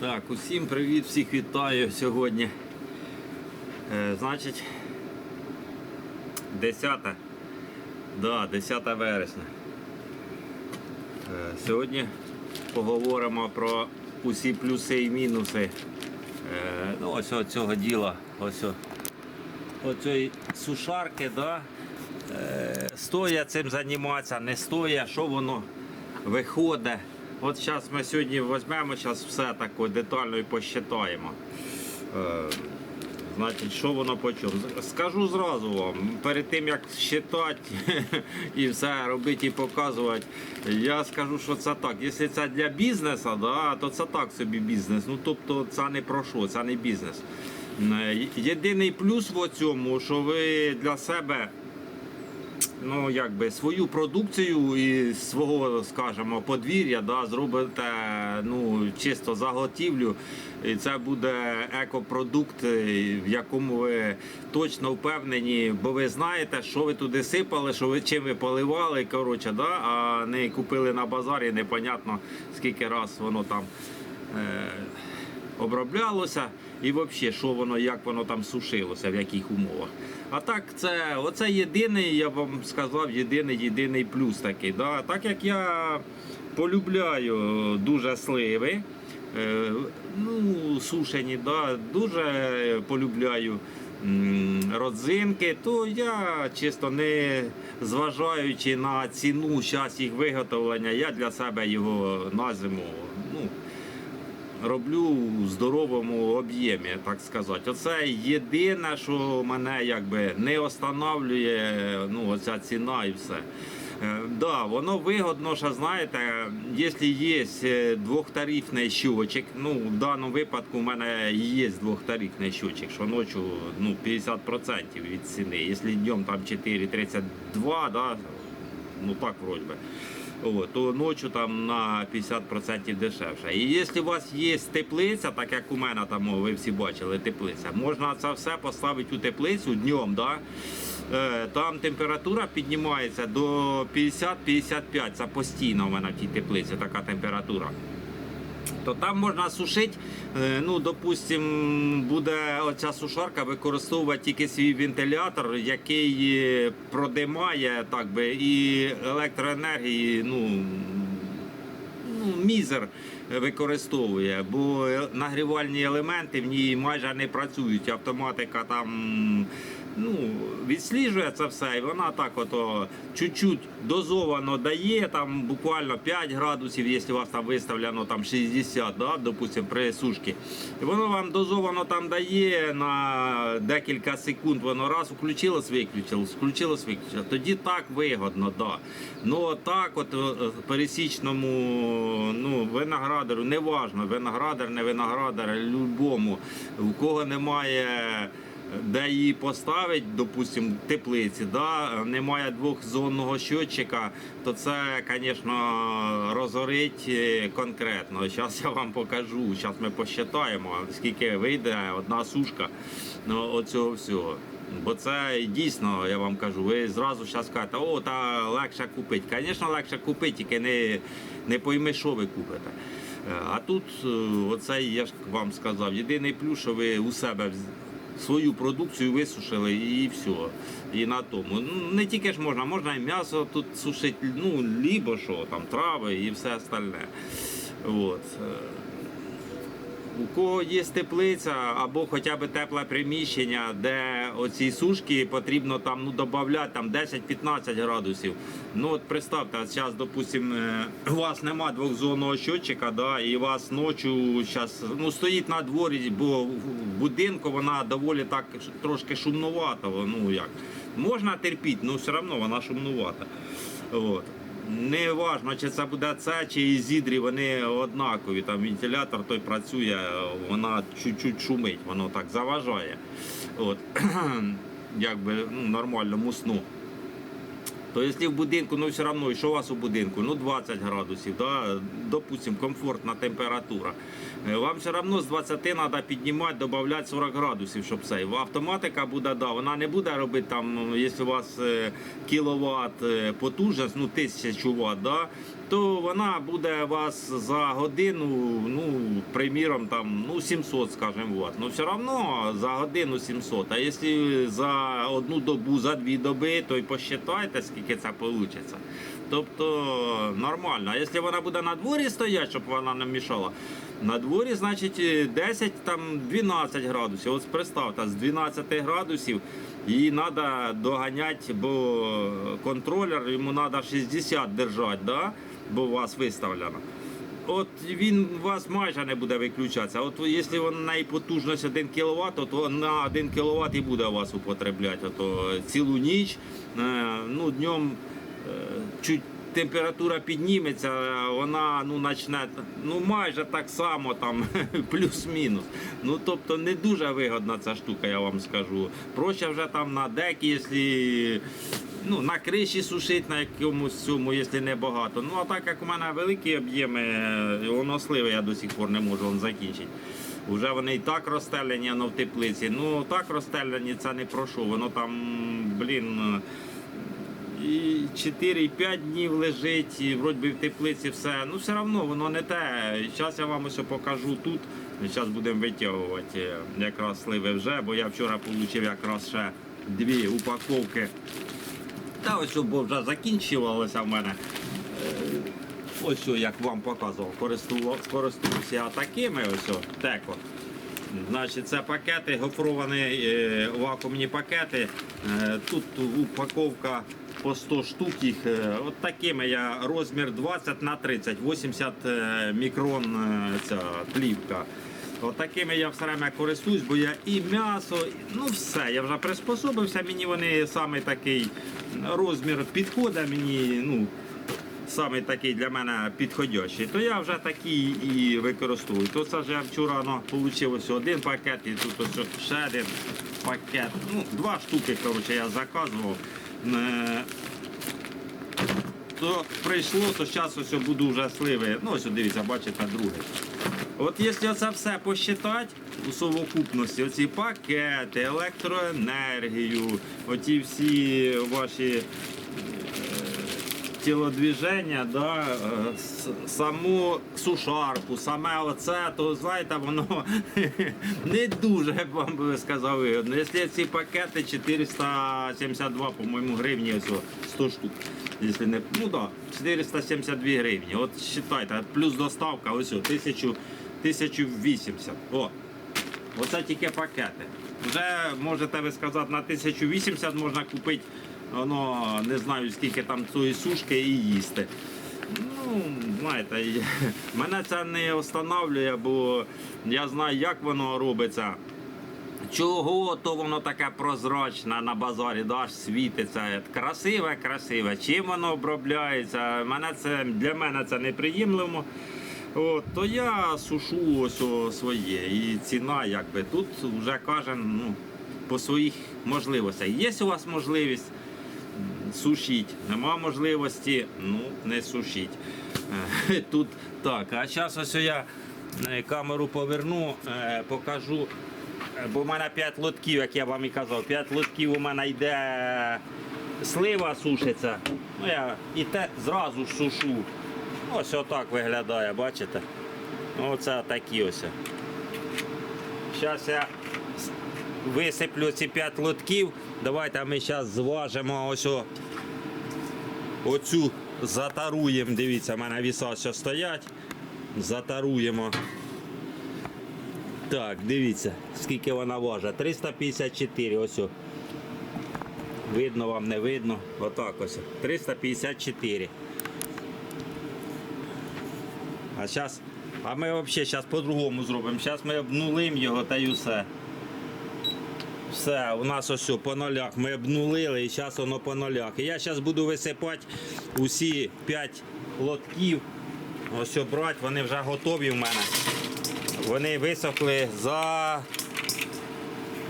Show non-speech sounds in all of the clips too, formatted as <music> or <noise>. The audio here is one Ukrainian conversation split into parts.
Так, усім привіт, всіх вітаю сьогодні. Е, значить, 10. Да, 10 вересня. Е, сьогодні поговоримо про усі плюси і мінуси. Е, ну, ось цього діла. Ось оцієї сушарки, да? е, стоя цим займатися, не стоя, що воно виходить. От зараз ми сьогодні візьмемо зараз все таке детально і посчитаємо. Е, Значить, що воно по чому? Скажу зразу вам, перед тим як считати <laughs> і все робити і показувати, я скажу, що це так. Якщо це для бізнесу, да, то це так собі бізнес. Ну тобто це не про що, це не бізнес. Е, Єдиний плюс в цьому, що ви для себе ну, якби свою продукцію і свого, скажімо, подвір'я да, зробите ну, чисто заготівлю. І це буде екопродукт, е, в якому ви точно впевнені, бо ви знаєте, що ви туди сипали, що ви чим ви поливали, коротше, да, а не купили на базарі, непонятно скільки раз воно там. Е- оброблялося і взагалі, що воно, як воно там сушилося, в яких умовах. А так, це оце єдиний, я вам сказав, єдиний єдиний плюс такий. Да? Так як я полюбляю дуже сливи, е, ну, сушені, да? дуже полюбляю. Родзинки, то я чисто не зважаючи на ціну час їх виготовлення, я для себе його на зиму роблю в здоровому об'ємі, так сказати. Оце єдине, що мене якби не останавлює, ну, оця ціна і все. Е, Да, воно вигодно, що знаєте, якщо є е, двохтарифний щочик, ну в даному випадку в мене є двохтарифний щочик, що ночі ну, 50% від ціни. Якщо днем там 4,32, да, ну так вроді то ночі там на 50% дешевше. І якщо у вас є теплиця, так як у мене там, ви всі бачили, теплиця, можна це все поставити у теплицю днем. Да? Е, Там температура піднімається до 50-55. Це постійно в мене в тій теплиці така температура то там можна сушити. е, Ну, допустим, буде оця сушарка використовувати тільки свій вентилятор, який е, продимає так би, і електроенергії, ну, ну, мізер використовує, бо е- нагрівальні елементи в ній майже не працюють. Автоматика там ну, відсліджує це все, і вона так ото чуть-чуть дозовано дає, там буквально 5 градусів, якщо у вас там виставлено там 60, да, допустим, при сушці. І воно вам дозовано там дає на декілька секунд, воно раз включилось, виключилось, включилось, виключилось. Тоді так вигодно, да. Ну так от пересічному ну, виноградарю, неважно, виноградар, не виноградар, любому, у кого немає де її поставити, допустимо, теплиці, да, немає двохзонного щотчика, то це, звісно, розорить е, конкретно. Зараз я вам покажу, зараз ми посчитаємо, скільки вийде одна сушка ну, оцього всього. Бо це дійсно, я вам кажу, ви зразу зараз кажете, о, та легше купити. Звісно, легше купити, тільки не, не пойми, що ви купите. Е, А тут, е, оце я ж вам сказав, єдиний плюс, що ви у себе свою продукцію висушили і все. І на тому. Ну, Не тільки ж можна, можна і м'ясо тут сушити, ну, лібо що, там трави і все остальне. От. У кого є теплиця або хоча б тепле приміщення, де оці сушки потрібно там ну додати там 10-15 градусів. Ну от представте, зараз, допустим, е, у вас нема двохзонного щотчика, да, і у вас ночі зараз ну, стоїть на дворі, бо в будинку вона доволі так трошки шумнувата. Ну як можна терпіти, але все одно вона шумнувата. От. Не важно, чи це буде це, чи ізідрі, вони однакові. Там вентилятор той працює, вона чуть-чуть шумить, воно так заважає. От. <clears throat> Якби ну, нормальному сну. То якщо в будинку, ну все одно, що у вас у будинку? Ну 20 градусів, да? допустим, комфортна температура. Е, Вам все одно з 20 треба піднімати, додати 40 градусів, щоб це. Автоматика буде, да, вона не буде робити там, ну, якщо у вас е, кіловат е, потужність, ну 1000 Вт, да, то вона буде вас за годину, ну, приміром, там, ну, 700, скажімо, Вт. Ну, все одно за годину 700. А якщо за одну добу, за дві доби, то й посчитайте, скільки це вийде. Тобто нормально. А якщо вона буде на дворі стояти, щоб вона не мішала, на дворі, значить, е, 10 там 12 градусів. Ось представте, з 12 градусів її треба доганяти, бо контролер йому треба 60 держати, да? бо у вас виставлено. От він у вас майже не буде виключатися. От якщо вона на потужність 1 кВт, то на 1 кВт і буде у вас употребляти ото цілу ніч. Е, Ну, днем е, чуть температура підніметься, вона ну, почне ну, майже так само, там, <laughs> плюс-мінус. Ну, тобто не дуже вигодна ця штука, я вам скажу. Проще вже там на декі, якщо ну, на криші сушити на якомусь цьому, якщо не багато. Ну, а так як у мене великі об'єми, е, воно сливи я до сих пор не можу закінчити. Вже вони і так розстелені, воно в теплиці. Ну так розстелені, це не про що. Воно там, блін, і 4-5 днів лежить, і вроді в теплиці все. Ну все одно воно не те. Зараз я вам ось покажу тут. Зараз будемо витягувати е, якраз сливи вже, бо я вчора отримав якраз ще дві упаковки. Та ось бо вже закінчувалося в мене. Е, Ось як вам показував, користуюся такими ось теко. Значить, це пакети, гофровані е, вакуумні пакети. Е, тут упаковка по 100 штук їх. От такими я розмір 20 на 30, 80 е, мікрон ця плівка. От такими я все время користуюсь, бо я і м'ясо, ну все, я вже приспособився, мені вони саме такий розмір підходить мені. ну, саме такий для мене підходящий, то я вже такий і використовую. То це ж я вчора ну, один пакет і тут ще один пакет. Ну, два штуки коротше, я заказував. То прийшло, то зараз ось буду вже сливи. Ну, ось дивіться, бачите, друге. От якщо це все посчитати у совокупності, оці пакети, електроенергію, оці всі ваші тілодвіження, да, е, саму сушарку, саме оце, то знаєте, воно <laughs> не дуже я вам би сказав вигодно. Якщо ці пакети 472, по-моєму, гривні, ось 100 штук. Якщо не, ну да, 472 гривні. От вважайте, плюс доставка, ось 1000, 1080. О, Оце тільки пакети. Вже можете ви сказати, на 1080 можна купити, воно не знаю скільки там цієї сушки і їсти. Ну, знаєте, <laughs> мене це не встановлює, бо я знаю, як воно робиться. Чого то воно таке прозрачне на базарі, да, світиться. Красиве, красиве. Чим воно обробляється? Мене це, для мене це неприємлемо. От, то я сушу ось своє. І ціна, якби тут вже кожен ну, по своїх можливостях. Є у вас можливість, сушіть. Нема можливості, ну не сушіть. Е, <laughs> Тут так. А зараз ось я е, камеру поверну, е, покажу. Бо в мене 5 лотків, як я вам і казав, 5 лотків у мене йде слива сушиться. Ну, я і те зразу сушу. Ось отак виглядає, бачите? Оце такі ось. Зараз я висиплю ці 5 лотків. Давайте ми зараз зважимо ось оцю затаруємо. Дивіться, в мене віса ось стоять. Затаруємо. Так, дивіться, скільки вона важить. 354, ось. Видно вам, не видно. Отак ось. 354. А зараз, а ми взагалі зараз по-другому зробимо. Зараз ми обнулимо його та й усе. Все, у нас ось по нулях. Ми обнулили і зараз воно по нулях. І я зараз буду висипати усі 5 лотків. Ось брати, вони вже готові в мене. Вони висохли за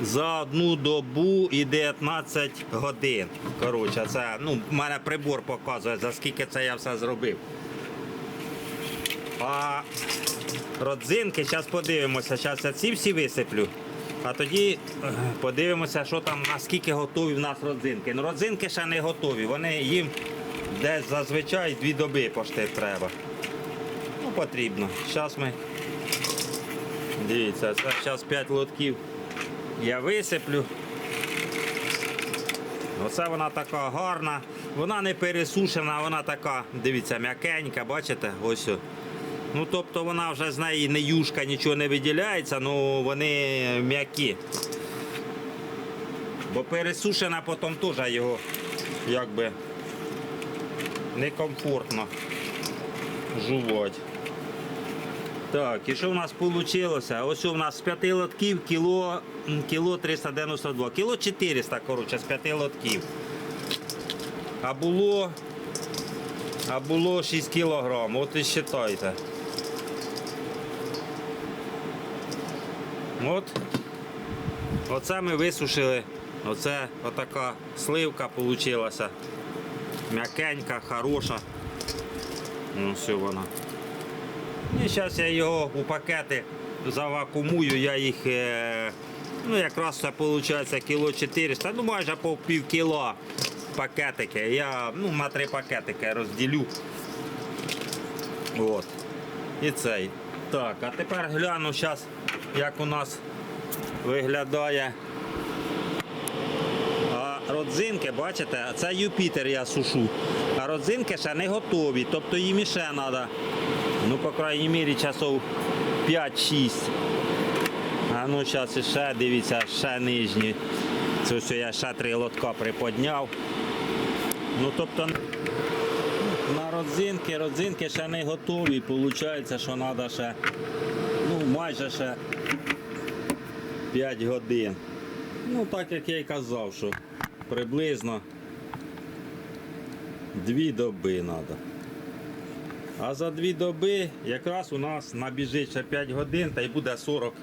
за одну добу і 19 годин. Коротше, це ну, в мене прибор показує, за скільки це я все зробив. А родзинки, зараз подивимося, зараз я ці всі висиплю. А тоді е, подивимося, що там, наскільки готові в нас родзинки. Ну, родзинки ще не готові. Вони їм десь зазвичай дві доби пошти треба. Ну, потрібно. Зараз ми. Дивіться, зараз 5 лотків я висиплю. Оце вона така гарна. Вона не пересушена, вона така, дивіться, м'якенька, бачите? Ось. Ну, тобто вона вже з неї не юшка, нічого не виділяється, ну вони м'які. Бо пересушена потім теж його якби некомфортно жувати. Так, і що в нас вийшло? Ось у нас з 5 лотків кіло, кіло 392. Кіло 400, коротше, з 5 лотків. А було, а було 6 кілограм. От і считайте. От. Оце ми висушили. Оце отака сливка вийшла. М'якенька, хороша. Ну, все вона. І зараз я його у пакети завакумую, я їх, е, ну якраз це виходить кіло 400, ну майже по пів кіло пакетики. Я ну, на три пакетики розділю. От. І цей. Так, а тепер гляну зараз, як у нас виглядає. А родзинки, бачите, це Юпітер я сушу. А родзинки ще не готові, тобто їм іще треба, ну, по крайній мірі, часов 5-6. А ну зараз ще, дивіться, ще нижні. Це все я ще три лотка приподняв. Ну, тобто на родзинки, родзинки ще не готові. Получається, що треба ще, майже ще 5 годин. Ну, так як я й казав, що приблизно дві доби треба. А за дві доби якраз у нас набіжить ще 5 годин та й буде 40,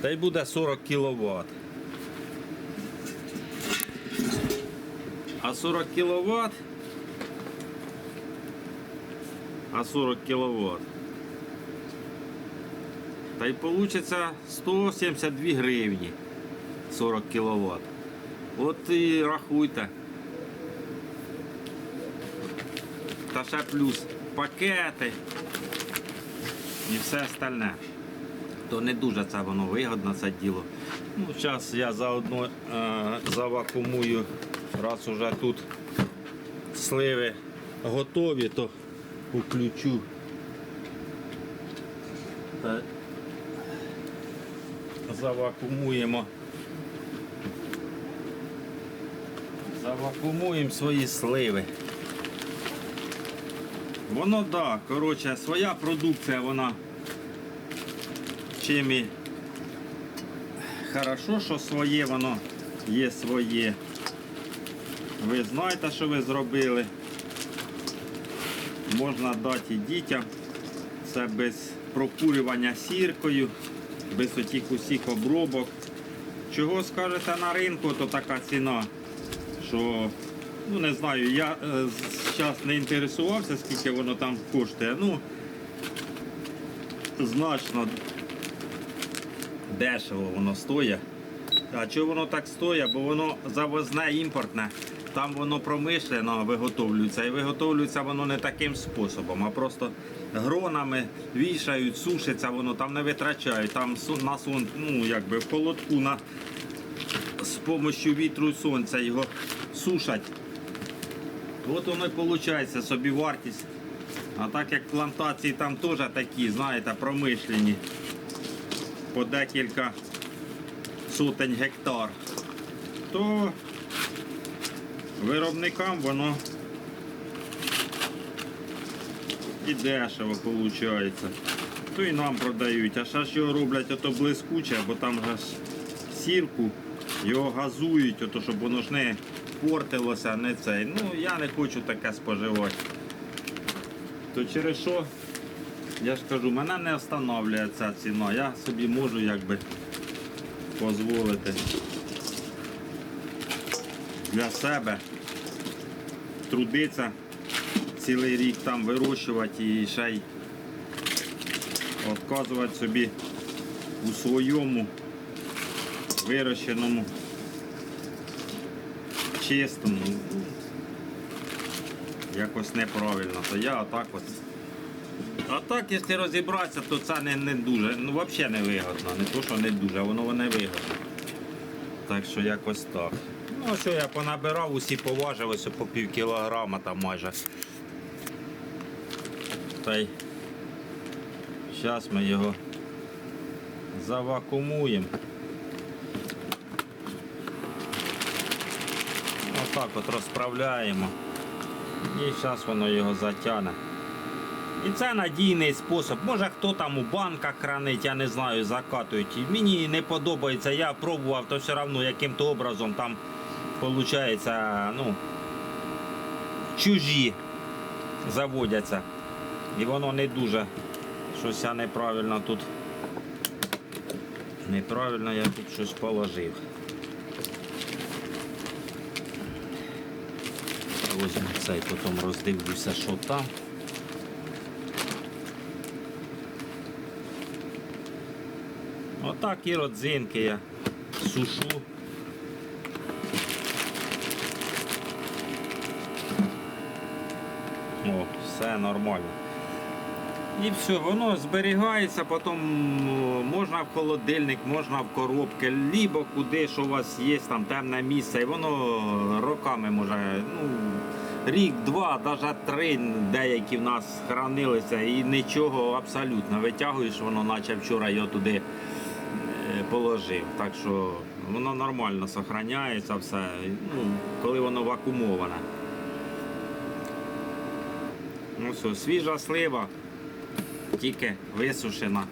та й буде 40 кВт. А 40 кВт, а 40 кВт. Й получиться 172 гривні 40 кВт. От і рахуйте. Та ще плюс пакети і все остальне. То не дуже це воно вигодно, це діло. Ну, зараз я заодно е, завакумую, раз уже тут сливи готові, то включу. Та завакумуємо. Завакумуємо свої сливи. Воно так, да, коротше, своя продукція, вона чим і хорошо, що своє воно є своє. Ви знаєте, що ви зробили. Можна дати і дітям. Це без прокурювання сіркою, без отих усіх обробок. Чого скажете на ринку, то така ціна, що ну не знаю, я зараз не інтересувався, скільки воно там коштує. Ну, значно дешево воно стоїть. А чого воно так стоїть? Бо воно завозне імпортне. Там воно промишлено виготовлюється і виготовлюється воно не таким способом, а просто гронами вішають, сушиться, воно там не витрачають. Там на сон, ну якби в холодку на з допомогою вітру і сонця його сушать. От воно і виходить собі вартість. А так як плантації там теж такі, знаєте, промишлені, по декілька сотень гектар, то виробникам воно і дешево виходить. То і нам продають. А ще ж його роблять ото блискуче, бо там ж сірку, його газують, ото, щоб воно ж не портилося, не цей. Ну, я не хочу таке споживати. То через що, я ж кажу, мене не встановлює ця ціна. Я собі можу якби дозволити для себе трудитися цілий рік там вирощувати і ще й відказувати собі у своєму вирощеному чистому. Якось неправильно. То я отак от. А так, якщо розібратися, то це не, не дуже, ну взагалі не вигодно. Не то, що не дуже, а воно не вигодно. Так що якось так. Ну, що я понабирав, усі поважив, ось по пів кілограма там майже. Та й зараз ми його завакумуємо. Отак от розправляємо. І зараз воно його затягне. І це надійний спосіб. Може хто там у банках хранить, я не знаю, закатують. Мені не подобається, я пробував, то все одно яким-то образом там виходить, ну, чужі заводяться. І воно не дуже щось я неправильно тут. Неправильно я тут щось положив. Возьму цей, потім роздивлюся, що там. Отак і родзинки я сушу. О, все нормально. І все, воно зберігається, потім можна в холодильник, можна в коробки, либо куди, що у вас є, там темне місце, і воно роками може, ну, рік, два, навіть три деякі в нас хранилися і нічого абсолютно. Витягуєш, воно наче вчора його туди е, положив. Так що воно нормально зберігається все, ну, коли воно вакуумоване. Ну все, свіжа слива, тільки висушена.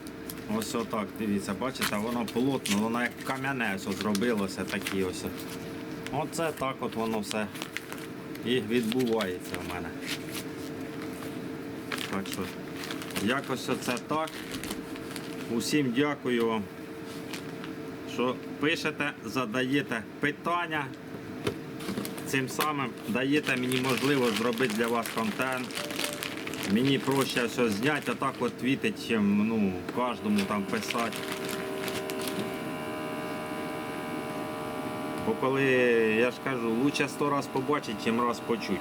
Ось отак, дивіться, бачите, воно плотно, воно як кам'яне все зробилося такі ось. Оце так от воно все і відбувається в мене. Так що якось оце так. Усім дякую вам, що пишете, задаєте питання. Цим самим даєте мені можливість зробити для вас контент. Мені проще все зняти, а так от відповідь, чим ну, кожному там писати. Бо коли, я ж кажу, лучше сто раз побачити, чим раз почути.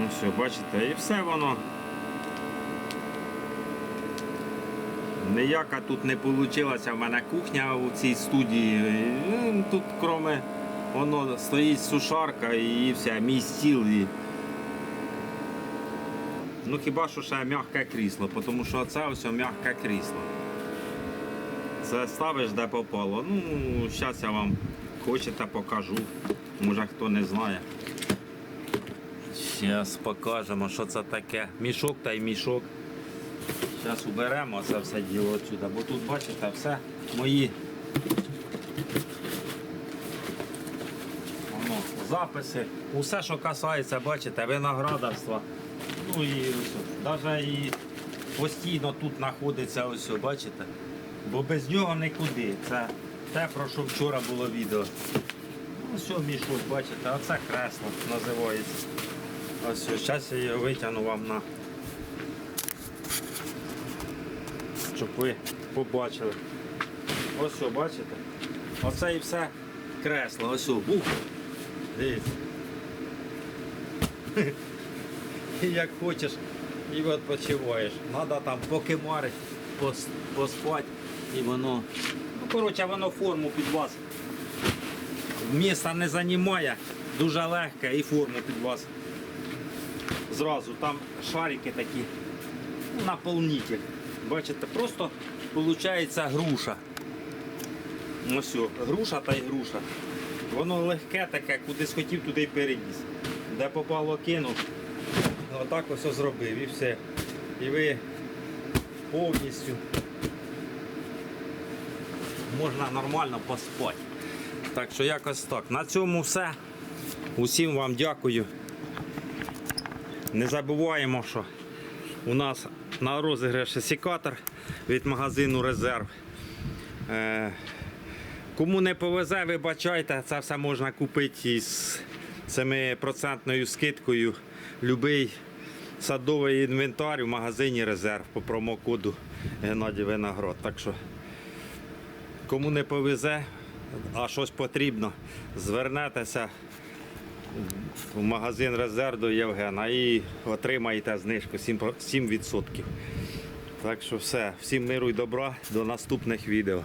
Ну все, бачите, і все воно. Ніяка тут не вийшла в мене кухня у цій студії. Тут кроме воно стоїть сушарка і все, мій стіл. І... Ну хіба що ще м'яке крісло, тому що це ось м'яке крісло. Це ставиш де попало. Ну, зараз я вам хочете покажу. Може хто не знає. Зараз покажемо, що це таке. Мішок та й мішок. Зараз уберемо це все діло отсюди, бо тут, бачите, все мої записи, усе, що касається, бачите, виноградарства. І навіть і постійно тут знаходиться ось, бачите. Бо без нього нікуди. Це те, про що вчора було відео. Ось мішок, бачите, а це кресло називається. Ось, зараз я його витягну вам на. Щоб ви побачили. Ось бачите? Оце і все кресло. Ось. о, Ух. Дивіться. <laughs> Як хочеш, і відпочиваєш. Треба там покимарити, пос- поспати, і воно. Ну, коротше, воно форму під вас. Міста не займає, дуже легке і форму під вас. Зразу там шарики такі, ну, наповнитель. Бачите, просто виходить груша. Ось, груша та й груша. Воно легке таке, куди схотів, туди переніс. Де попало кинув, отак ось зробив і все. І ви повністю можна нормально поспати. Так що якось так. На цьому все. Усім вам дякую. Не забуваємо, що у нас на розіграші секатор від магазину Резерв. Е, Кому не повезе, вибачайте, це все можна купити із 7% скидкою. Любий садовий інвентар в магазині резерв по промокоду Геннадій Виноград. Так що кому не повезе, а щось потрібно, звернетеся в магазин резерв до Євгена і отримаєте знижку 7%. 7%. Так що все, всім миру і добра, до наступних відео.